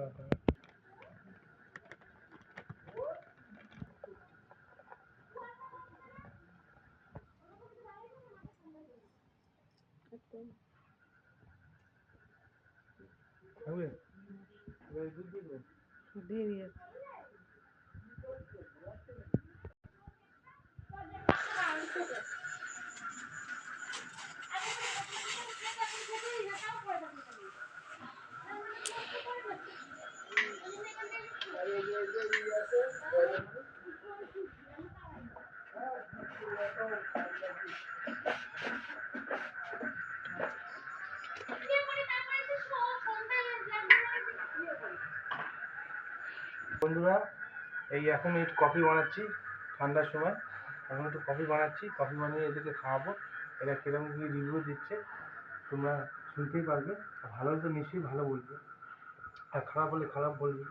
Tata হবে এবার দুধ দিয়ে দেবেন দিয়ে দিয়ে বন্ধুরা, এই এখন একটু কফি বানাচ্ছি ঠান্ডার সময়। এখন একটু কফি বানাচ্ছি, কফি বানিয়ে এদেরকে খাওয়াবো। এরা কীরকম কি রিভিউ দিচ্ছে, তোমরা শুনতেই পারবে। ভালো হলে তো নিশ্চয়ই ভালো বলবে। আর খারাপ হলে খারাপ বলবে।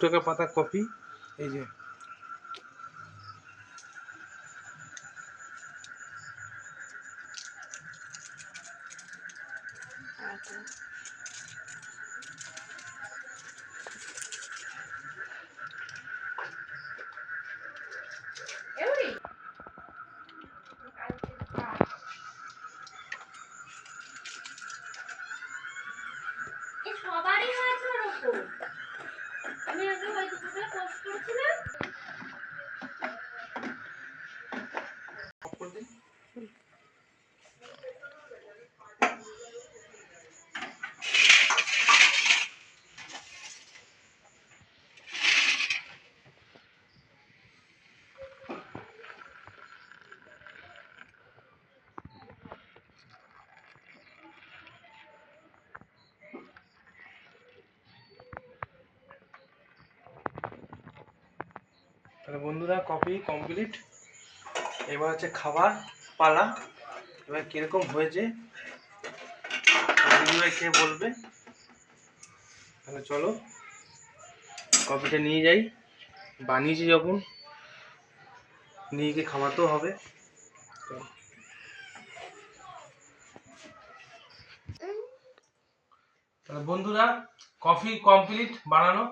টাকা পাতা কপি এই যে বন্ধুরা কফি কমপ্লিট এবার হচ্ছে খাবার পালা। এবার কীরকম হয়েছে দিদিভাই খেয়ে বলবে? তাহলে চলো কফিটা নিয়ে যাই। বানিয়েছি যখন, নিয়ে গিয়ে খাওয়াতেও হবে। তাহলে বন্ধুরা কফি কমপ্লিট বানানো।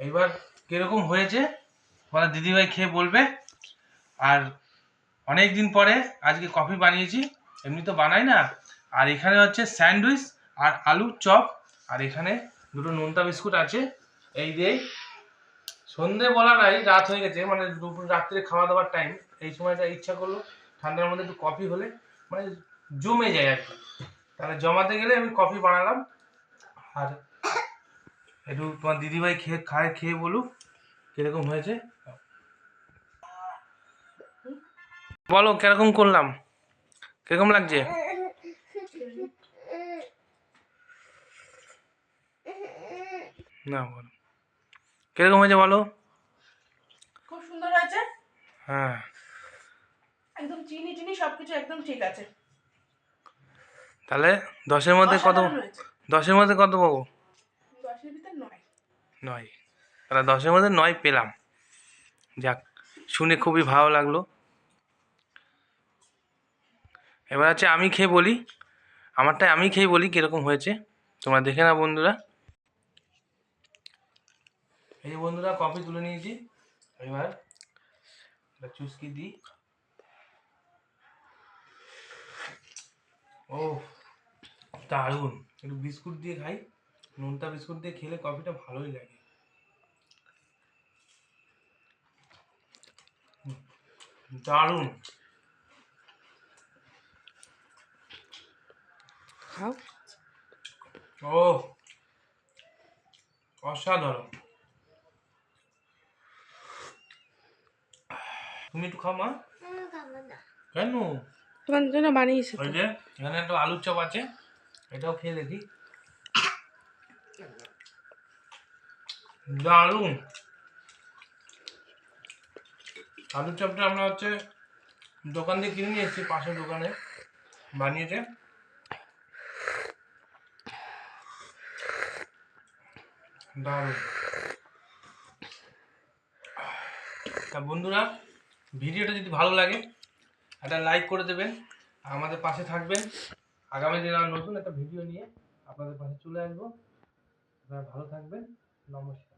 এইবার কীরকম হয়েছে তোমাদের দিদিভাই খেয়ে বলবে। আর অনেক দিন পরে আজকে কফি বানিয়েছি, এমনি তো বানাই না। আর এখানে হচ্ছে স্যান্ডউইচ আর আলু চপ। আর এখানে দুটো নোনতা বিস্কুট আছে। এই দিয়ে সন্ধে বলা নাই রাত হয়ে গেছে মানে দুপুর রাত্রে খাওয়া দাওয়ার টাইম এই সময়টা ইচ্ছা করল ঠান্ডার মধ্যে একটু কফি হলে মানে জমে যায় আর কি। তাহলে জমাতে গেলে আমি কফি বানালাম। আর একটু তোমার দিদিভাই খেয়ে, খায়, খেয়ে বলুক। কীরকম হয়েছে? বলো কীরকম করলাম? কীরকম লাগছে? না বলো। কীরকম হয়েছে বলো? খুব সুন্দর হয়েছে? হ্যাঁ। একদম চিনি চিনি সবকিছু একদম ঠিক আছে। তাহলে দশের মধ্যে কত দশের মধ্যে কত পাবো? দশের ভিতর নয়। নয়। তাহলে দশের মধ্যে নয় পেলাম। যাক, শুনে খুবই ভালো লাগল। এবার হচ্ছে আমি খেয়ে বলি আমারটাই আমি খেয়ে বলি কীরকম হয়েছে। তোমরা দেখে না বন্ধুরা। এই বন্ধুরা কফি তুলে নিয়েছি। এবার চুস্কি দিই। ও, দারুণ। একটু বিস্কুট দিয়ে খাই। নোনতা বিস্কুট দিয়ে খেলে কফিটা ভালোই লাগে। দারুণ। খাও। ও অসাধারণ। তুমি একটু খাও মা। কেন? তোমার জন্য বানিয়েছি ওই যে এখানে একটা আলুর চপ আছে এটাও খেয়ে দেখি। দারুণ। আলুর চপটা আমরা হচ্ছে দোকান থেকে কিনে নিয়ে এসেছি, পাশের দোকানে বানিয়েছে। তা বন্ধুরা, ভিডিওটা যদি ভালো লাগে, একটা লাইক করে দেবেন, আমাদের পাশে থাকবেন। আগামী দিন আর নতুন একটা ভিডিও নিয়ে আপনাদের পাশে চলে আসব। আপনারা ভালো থাকবেন। নমস্কার।